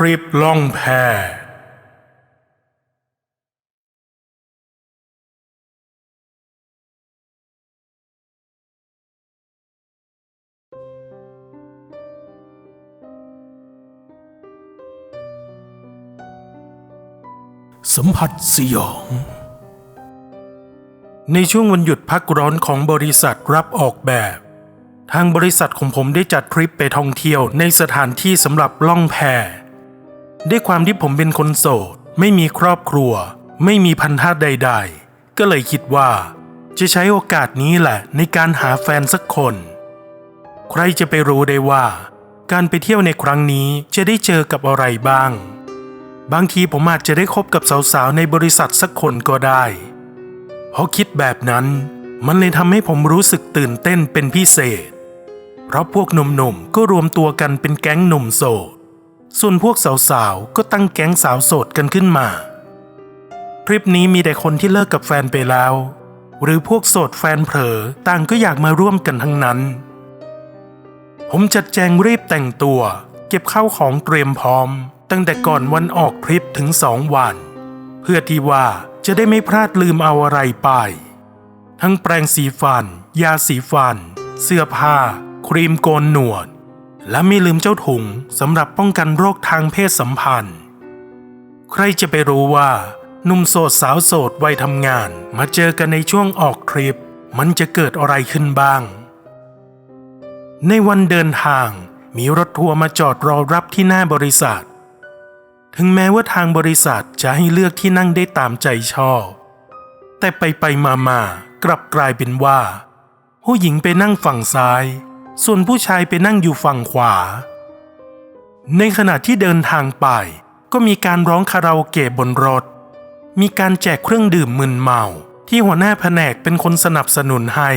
ทริปล่องแพสัมผัสสยอง ในช่วงวันหยุดพักร้อนของบริษัทรับออกแบบ ทางบริษัทของผมได้จัดทริปไปท่องเที่ยวในสถานที่สำหรับล่องแพ ด้วยความที่ผมเป็นคนโสด ไม่มีครอบครัว ไม่มีพันธะใด ๆ ก็เลยคิดว่า จะใช้โอกาสนี้แหละในการหาแฟนสักคน ใครจะไปรู้ได้ว่า การไปเที่ยวในครั้งนี้จะได้เจอกับอะไรบ้าง บางทีผมอาจจะได้คบกับสาวๆในบริษัทสักคนก็ได้เพราะคิดแบบนั้นมันเลยทำให้ผมรู้สึกตื่นเต้นเป็นพิเศษ เพราะพวกหนุ่มๆก็รวมตัวกันเป็นแก๊งหนุ่มโสด ส่วนพวกสาวๆ ก็ตั้งแก๊งสาวโสดกันขึ้นมาทริปนี้มีแต่คนที่เลิกกับแฟนไปแล้ว หรือพวกโสดแฟนเผลอต่างก็อยากมาร่วมกันทั้งนั้น ผมจัดแจงรีบแต่งตัว เก็บข้าวของเตรียมพร้อม ตั้งแต่ก่อนวันออกทริปถึงสองวัน เพื่อที่ว่าจะได้ไม่พลาดลืมเอาอะไรไป ทั้งแปรงสีฟัน ยาสีฟัน เสื้อผ้า ครีมโกนหนวด และไม่ลืมเจ้าถุงสำหรับป้องกันโรคทางเพศสัมพันธ์ ใครจะไปรู้ว่าหนุ่มโสดสาวโสดวัยทำงาน มาเจอกันในช่วงออกทริป มันจะเกิดอะไรขึ้นบ้าง ในวันเดินทางมีรถทัวร์มาจอดรอรับที่หน้าบริษัท ถึงแม้ว่าทางบริษัทจะให้เลือกที่นั่งได้ตามใจชอบ แต่ไปไปมามากลับกลายเป็นว่า ผู้หญิงไปนั่งฝั่งซ้าย ส่วนผู้ชายไปนั่งอยู่ฝั่งขวา ในขณะที่เดินทางไป ก็มีการร้องคาราโอเกะบนรถ มีการแจกเครื่องดื่มมึนเมา ที่หัวหน้าแผนกเป็นคนสนับสนุนให้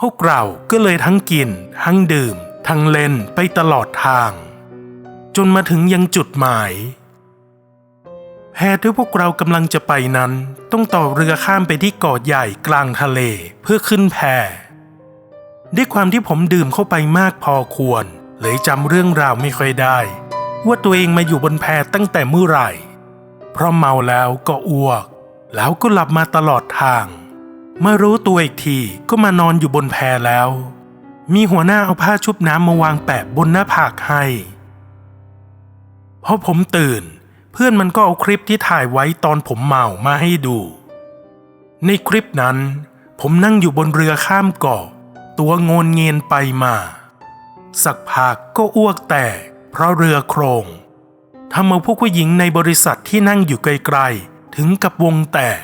พวกเราก็เลยทั้งกิน ทั้งดื่ม ทั้งเล่นไปตลอดทาง จนมาถึงยังจุดหมายแพที่พวกเรากำลังจะไปนั้น ต้องต่อเรือข้ามไปที่เกาะใหญ่กลางทะเลเพื่อขึ้นแพ ด้วยความที่ผมดื่มเข้าไปมากพอควร เลยจำเรื่องราวไม่ค่อยได้ ว่าตัวเองมาอยู่บนแพตั้งแต่เมื่อไหร่ เพราะเมาแล้วก็อ้วก แล้วก็หลับมาตลอดทางเมื่อรู้ตัวอีกทีก็มานอนอยู่บนแพแล้ว มีหัวหน้าเอาผ้าชุบน้ำมาวางแปะบนหน้าผากให้พอผมตื่น เพื่อนมันก็เอาคลิปที่ถ่ายไว้ตอนผมเมามาให้ดู ในคลิปนั้น ผมนั่งอยู่บนเรือข้ามเกาะ ตัวงนเงียนไปมา สักพักก็อ้วกแตกเพราะเรือโครงทำเอาพวกผู้หญิงในบริษัทที่นั่งอยู่ไกลๆ ถึงกับวงแตก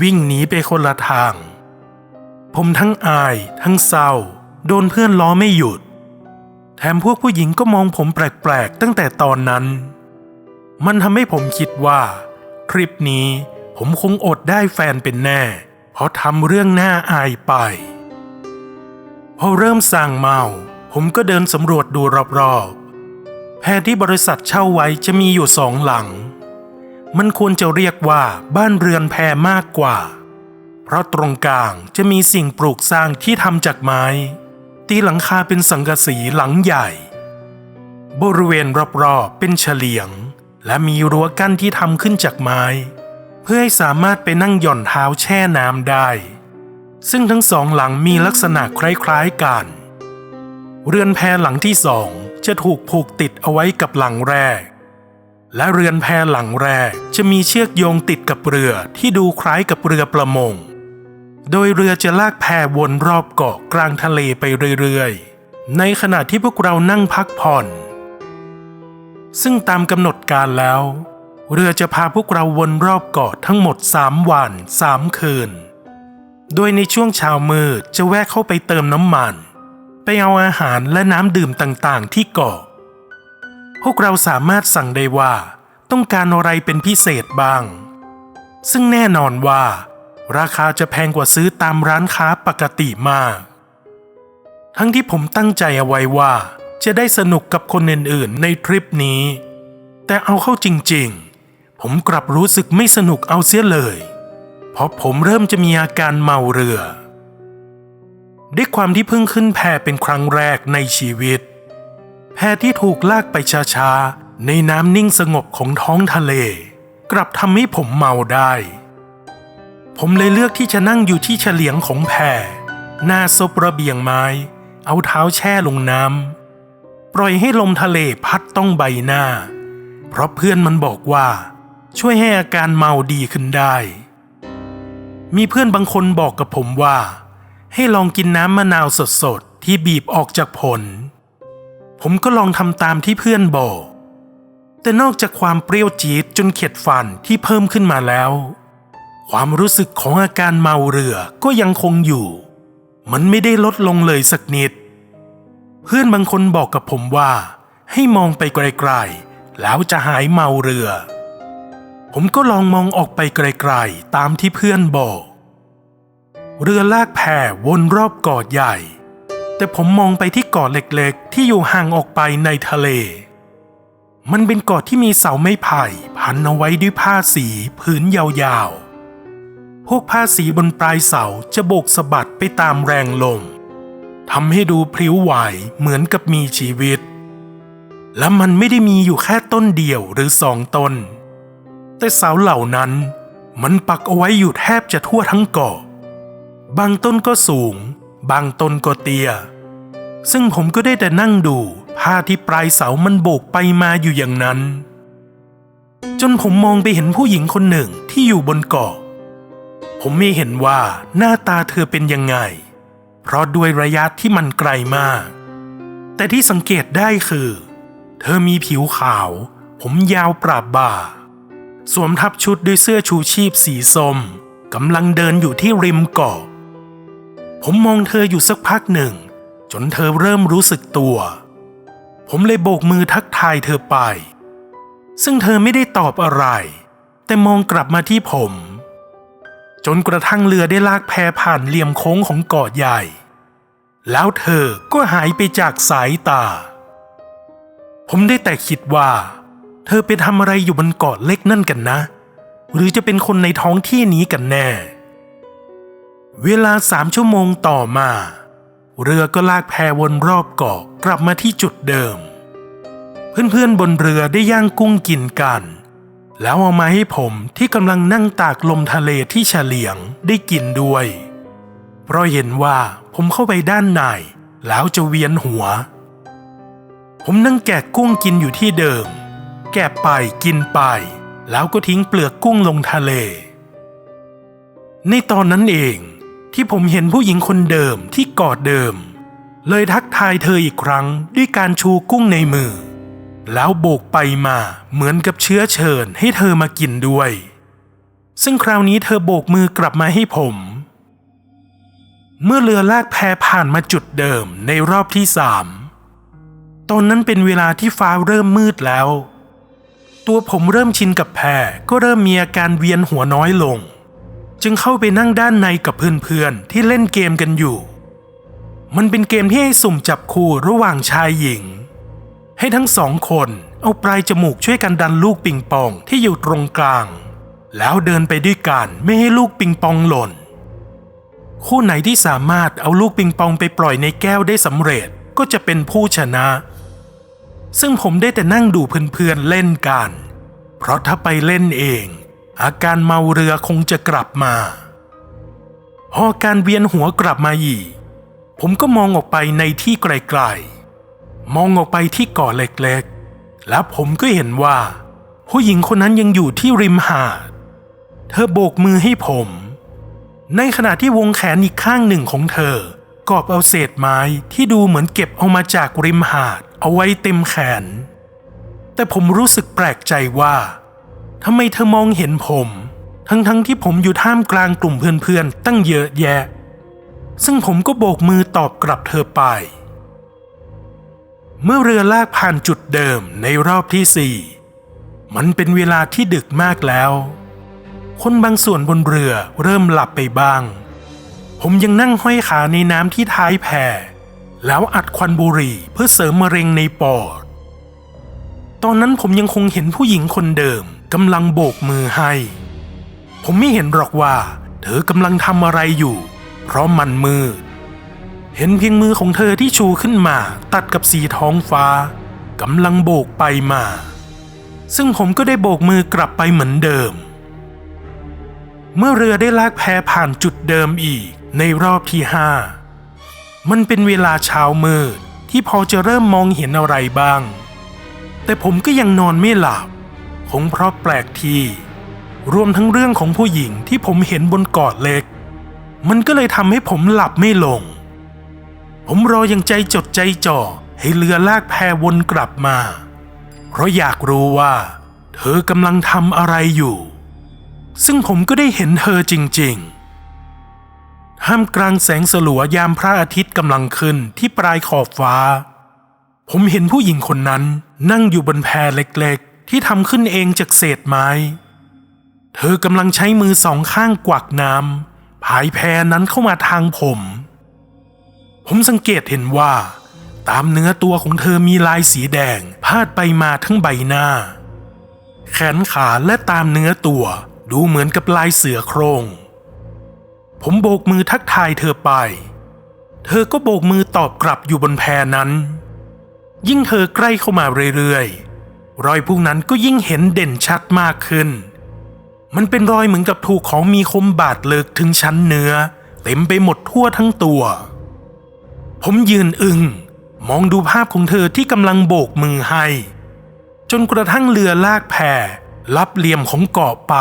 วิ่งหนีไปคนละทาง ผมทั้งอายทั้งเศร้า โดนเพื่อนล้อไม่หยุด แถมพวกผู้หญิงก็มองผมแปลกๆ ตั้งแต่ตอนนั้น มันทำให้ผมคิดว่าทริปนี้ผมคงอดได้แฟนเป็นแน่ เพราะทำเรื่องน่าอายไป พอเริ่มสั่งเมา ผมก็เดินสำรวจดูรอบๆแพรที่บริษัทเช่าไว้จะมีอยู่สองหลัง มันควรจะเรียกว่าบ้านเรือนแพรมากกว่า เพราะตรงกลางจะมีสิ่งปลูกสร้างที่ทำจากไม้ ตีหลังคาเป็นสังกะสีหลังใหญ่ บริเวณรอบๆเป็นเฉลียง และมีรั้วกั้นที่ทำขึ้นจากไม้ เพื่อให้สามารถไปนั่งหย่อนเท้าแช่น้ำได้ ซึ่งทั้งสองหลังมีลักษณะคล้ายๆกัน เรือนแพหลังที่สองจะถูกผูกติดเอาไว้กับหลังแรก และเรือนแพหลังแรกจะมีเชือกโยงติดกับเรือที่ดูคล้ายกับเรือประมง โดยเรือจะลากแพวนรอบเกาะกลางทะเลไปเรื่อยๆ ในขณะที่พวกเรานั่งพักผ่อน ซึ่งตามกำหนดการแล้ว เรือจะพาพวกเราวนรอบเกาะทั้งหมด3วัน3คืน โดยในช่วงเช้ามืดจะแวะเข้าไปเติมน้ำมัน ไปเอาอาหารและน้ำดื่มต่างๆ ที่เกาะพวกเราสามารถสั่งได้ว่า ต้องการอะไรเป็นพิเศษบ้าง ซึ่งแน่นอนว่า ราคาจะแพงกว่าซื้อตามร้านค้าปกติมาก ทั้งที่ผมตั้งใจเอาไว้ว่า จะได้สนุกกับคนอื่นๆ ในทริปนี้ แต่เอาเข้าจริงๆ ผมกลับรู้สึกไม่สนุกเอาเสียเลย เพราะผมเริ่มจะมีอาการเมาเรือ ด้วยความที่เพิ่งขึ้นแพเป็นครั้งแรกในชีวิต แพที่ถูกลากไปช้าๆ ในน้ำนิ่งสงบของท้องทะเล กลับทำให้ผมเมาได้ ผมเลยเลือกที่จะนั่งอยู่ที่เฉลียงของแพหน้าซบระเบียงไม้ เอาเท้าแช่ลงน้ำปล่อยให้ลมทะเลพัดต้องใบหน้า เพราะเพื่อนมันบอกว่า ช่วยให้อาการเมาดีขึ้นได้ มีเพื่อนบางคนบอกกับผมว่า ให้ลองกินน้ำมะนาวสดๆ ที่บีบออกจากผล ผมก็ลองทำตามที่เพื่อนบอก แต่นอกจากความเปรี้ยวจี๊ดจนเข็ดฟันที่เพิ่มขึ้นมาแล้ว ความรู้สึกของอาการเมาเรือก็ยังคงอยู่ มันไม่ได้ลดลงเลยสักนิด เพื่อนบางคนบอกกับผมว่า ให้มองไปไกลๆแล้วจะหายเมาเรือ ผมก็ลองมองออกไปไกลๆตามที่เพื่อนบอก เรือลากแพวนรอบเกาะใหญ่ แต่ผมมองไปที่เกาะเล็กๆ ที่อยู่ห่างออกไปในทะเล มันเป็นเกาะที่มีเสาไม้ไผ่พันเอาไว้ด้วยผ้าสีผืนยาวๆ พวกผ้าสีบนปลายเสาจะโบกสะบัดไปตามแรงลมทำให้ดูพลิ้วไหวเหมือนกับมีชีวิต และมันไม่ได้มีอยู่แค่ต้นเดียวหรือสองต้น แต่เสาเหล่านั้นมันปักเอาไว้อยู่แทบจะทั่วทั้งเกาะ บางต้นก็สูง บางต้นก็เตี้ย ซึ่งผมก็ได้แต่นั่งดูผ้าที่ปลายเสามันโบกไปมาอยู่อย่างนั้น จนผมมองไปเห็นผู้หญิงคนหนึ่งที่อยู่บนเกาะ ผมไม่เห็นว่าหน้าตาเธอเป็นยังไง เพราะด้วยระยะที่มันไกลมาก แต่ที่สังเกตได้คือ เธอมีผิวขาว ผมยาวปราบบ่า สวมทับชุดด้วยเสื้อชูชีพสีส้มกำลังเดินอยู่ที่ริมเกาะ ผมมองเธออยู่สักพักหนึ่ง จนเธอเริ่มรู้สึกตัว ผมเลยโบกมือทักทายเธอไป ซึ่งเธอไม่ได้ตอบอะไร แต่มองกลับมาที่ผม จนกระทั่งเรือได้ลากแพผ่านเหลี่ยมโค้งของเกาะใหญ่ แล้วเธอก็หายไปจากสายตา ผมได้แต่คิดว่า เธอไปทำอะไรอยู่บนเกาะเล็กนั่นกันนะ หรือจะเป็นคนในท้องที่นี้กันแน่ เวลาสามชั่วโมงต่อมา เรือก็ลากแพวนรอบเกาะกลับมาที่จุดเดิม เพื่อนๆบนเรือได้ย่างกุ้งกินกัน แล้วเอามาให้ผมที่กำลังนั่งตากลมทะเลที่เฉลียงได้กินด้วย เพราะเห็นว่าผมเข้าไปด้านในแล้วจะเวียนหัว ผมนั่งแกะกุ้งกินอยู่ที่เดิม แกะไปกินไป แล้วก็ทิ้งเปลือกกุ้งลงทะเล ในตอนนั้นเองที่ผมเห็นผู้หญิงคนเดิมที่กอดเดิม เลยทักทายเธออีกครั้งด้วยการชูกุ้งในมือ แล้วโบกไปมาเหมือนกับเชื้อเชิญให้เธอมากินด้วย ซึ่งคราวนี้เธอโบกมือกลับมาให้ผม เมื่อเรือลากแพผ่านมาจุดเดิมในรอบที่สามตอนนั้นเป็นเวลาที่ฟ้าเริ่มมืดแล้ว ตัวผมเริ่มชินกับแพก็เริ่มมีอาการเวียนหัวน้อยลง จึงเข้าไปนั่งด้านในกับเพื่อนๆที่เล่นเกมกันอยู่ มันเป็นเกมที่ให้สุ่มจับคู่ระหว่างชายหญิง ให้ทั้งสองคนเอาปลายจมูกช่วยกันดันลูกปิงปองที่อยู่ตรงกลาง แล้วเดินไปด้วยกันไม่ให้ลูกปิงปองหล่น คู่ไหนที่สามารถเอาลูกปิงปองไปปล่อยในแก้วได้สำเร็จก็จะเป็นผู้ชนะ ซึ่งผมได้แต่นั่งดูเพื่อนๆเล่นกัน เพราะถ้าไปเล่นเอง อาการเมาเรือคงจะกลับมา พอการเวียนหัวกลับมาอีก ผมก็มองออกไปในที่ไกลๆ มองออกไปที่เกาะเล็กๆ แล้วผมก็เห็นว่า ผู้หญิงคนนั้นยังอยู่ที่ริมหาด เธอโบกมือให้ผม ในขณะที่วงแขนอีกข้างหนึ่งของเธอ กอบเอาเศษไม้ที่ดูเหมือนเก็บเอามาจากริมหาดเอาไว้เต็มแขน แต่ผมรู้สึกแปลกใจว่าทำไมเธอมองเห็นผม ทั้งๆทที่ผมอยู่ท่ามกลางกลุ่มเพื่อนๆ ตั้งเยอะแยะ ซึ่งผมก็โบกมือตอบกลับเธอไป เมื่อเรือลากผ่านจุดเดิมในรอบที่สี่มันเป็นเวลาที่ดึกมากแล้ว คนบางส่วนบนเรือเริ่มหลับไปบ้าง ผมยังนั่งห้อยขาในน้ำที่ท้ายแพแล้วอัดควันบุหรี่เพื่อเสริมมะเร็งในปอด ตอนนั้นผมยังคงเห็นผู้หญิงคนเดิมกำลังโบกมือให้ ผมไม่เห็นหรอกว่า เธอกำลังทำอะไรอยู่ เพราะมันมืด เห็นเพียงมือของเธอที่ชูขึ้นมา ตัดกับสีท้องฟ้ากำลังโบกไปมา ซึ่งผมก็ได้โบกมือกลับไปเหมือนเดิม เมื่อเรือได้ลากแพผ่านจุดเดิมอีก ในรอบที่ห้ามันเป็นเวลาเช้ามืดที่พอจะเริ่มมองเห็นอะไรบ้าง แต่ผมก็ยังนอนไม่หลับคงเพราะแปลกที่ รวมทั้งเรื่องของผู้หญิงที่ผมเห็นบนเกาะเล็ก มันก็เลยทำให้ผมหลับไม่ลง ผมรออยังใจจดใจจ่อให้เรือลากแพวนกลับมา เพราะอยากรู้ว่า เธอกำลังทำอะไรอยู่ ซึ่งผมก็ได้เห็นเธอจริง ๆ ห้ามกลางแสงสลัวยามพระอาทิตย์กำลังขึ้นที่ปลายขอบฟ้า ผมเห็นผู้หญิงคนนั้นนั่งอยู่บนแพเล็กๆ ที่ทำขึ้นเองจากเศษไม้ เธอกำลังใช้มือสองข้างกวักน้ำพายแพนั้นเข้ามาทางผม ผมสังเกตเห็นว่า ตามเนื้อตัวของเธอมีลายสีแดง พาดไปมาทั้งใบหน้า แขนขาและตามเนื้อตัวดูเหมือนกับลายเสือโครง ผมโบกมือทักทายเธอไป เธอก็โบกมือตอบกลับอยู่บนแพนั้น ยิ่งเธอใกล้เข้ามาเรื่อยๆ รอยพวกนั้นก็ยิ่งเห็นเด่นชัดมากขึ้น มันเป็นรอยเหมือนกับถูกของมีคมบาดเลิกถึงชั้นเนื้อ เต็มไปหมดทั่วทั้งตัว ผมยืนอึง้งมองดูภาพของเธอที่กำลังโบกมือให้ จนกระทั่งเรือลากแพลับเหลี่ยมของเกาะไป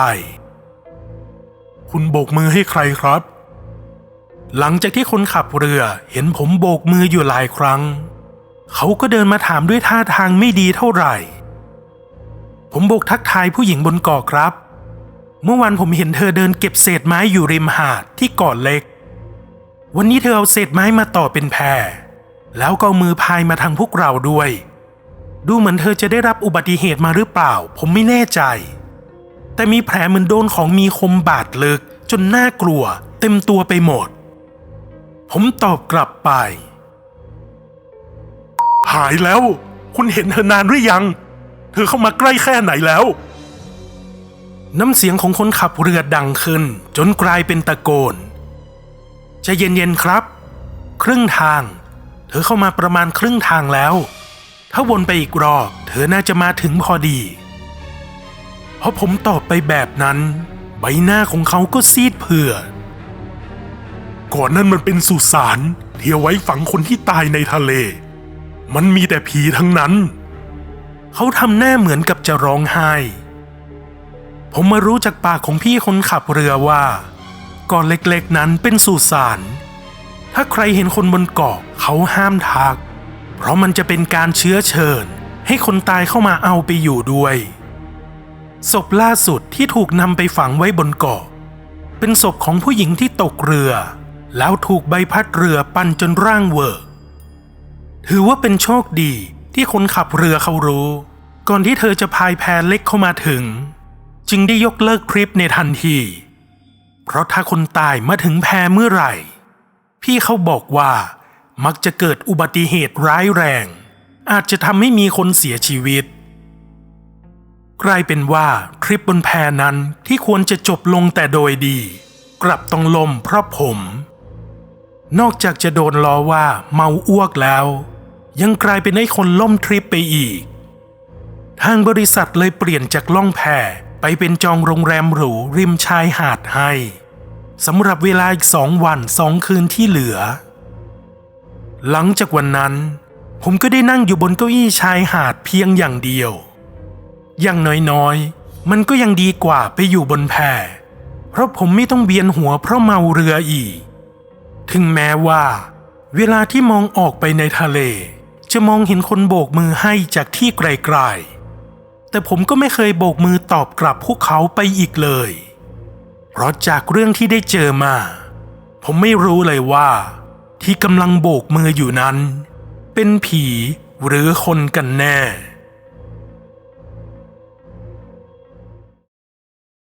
คุณโบกมือให้ใครครับ หลังจากที่คนขับเรือเห็นผมโบกมืออยู่หลายครั้ง เขาก็เดินมาถามด้วยท่าทางไม่ดีเท่าไหร่ ผมโบกทักทายผู้หญิงบนเกาะครับ เมื่อวานผมเห็นเธอเดินเก็บเศษไม้อยู่ริมหาดที่เกาะเล็ก วันนี้เธอเอาเศษไม้มาต่อเป็นแพรแล้วก็มือพายมาทางพวกเราด้วย ดูเหมือนเธอจะได้รับอุบัติเหตุมาหรือเปล่า ผมไม่แน่ใจ แต่มีแผลเหมือนโดนของมีคมบาดลึก จนน่ากลัว เต็มตัวไปหมด ผมตอบกลับไป หายแล้ว คุณเห็นเธอนานหรือยัง เธอเข้ามาใกล้แค่ไหนแล้ว น้ำเสียงของคนขับเรือดังขึ้น จนกลายเป็นตะโกนจะเย็นๆครับ ครึ่งทาง เธอเข้ามาประมาณครึ่งทางแล้ว ถ้าวนไปอีกรอบ เธอน่าจะมาถึงพอดี พอผมตอบไปแบบนั้น ใบหน้าของเขาก็ซีดเผือดก่อนนั้นมันเป็นสุสานที่เอาไว้ฝังคนที่ตายในทะเล มันมีแต่ผีทั้งนั้น เขาทำหน้าเหมือนกับจะร้องไห้ ผมมารู้จากปากของพี่คนขับเรือว่าเกาะเล็กๆนั้นเป็นสุสาน ถ้าใครเห็นคนบนเกาะเขาห้ามทัก เพราะมันจะเป็นการเชื้อเชิญ ให้คนตายเข้ามาเอาไปอยู่ด้วย ศพล่าสุดที่ถูกนำไปฝังไว้บนเกาะ เป็นศพของผู้หญิงที่ตกเรือ แล้วถูกใบพัดเรือปั่นจนร่างเวอร์ถือว่าเป็นโชคดีที่คนขับเรือเขารู้ ก่อนที่เธอจะพายแพเล็กเข้ามาถึง จึงได้ยกเลิกทริปในทันที เพราะถ้าคนตายมาถึงแพเมื่อไหร่ พี่เขาบอกว่ามักจะเกิดอุบัติเหตุร้ายแรง อาจจะทำให้มีคนเสียชีวิต กลายเป็นว่าทริปบนแพนั้นที่ควรจะจบลงแต่โดยดี กลับต้องลมเพราะผม นอกจากจะโดนล้อว่าเมาอ้วกแล้ว ยังกลายเป็นให้คนล่มทริปไปอีก ทางบริษัทเลยเปลี่ยนจากล่องแพไปเป็นจองโรงแรมหรูริมชายหาดให้สำหรับเวลาอีกสองวันสองคืนที่เหลือ หลังจากวันนั้น ผมก็ได้นั่งอยู่บนเก้าอี้ชายหาดเพียงอย่างเดียว อย่างน้อยๆ มันก็ยังดีกว่าไปอยู่บนแพเพราะผมไม่ต้องเบียนหัวเพราะเมาเรืออีก ถึงแม้ว่า เวลาที่มองออกไปในทะเล จะมองเห็นคนโบกมือให้จากที่ไกลๆ แต่ผมก็ไม่เคยโบกมือตอบกลับพวกเขาไปอีกเลย เพราะจากเรื่องที่ได้เจอมา ผมไม่รู้เลยว่า ที่กำลังโบกมืออยู่นั้น เป็นผีหรือคนกันแน่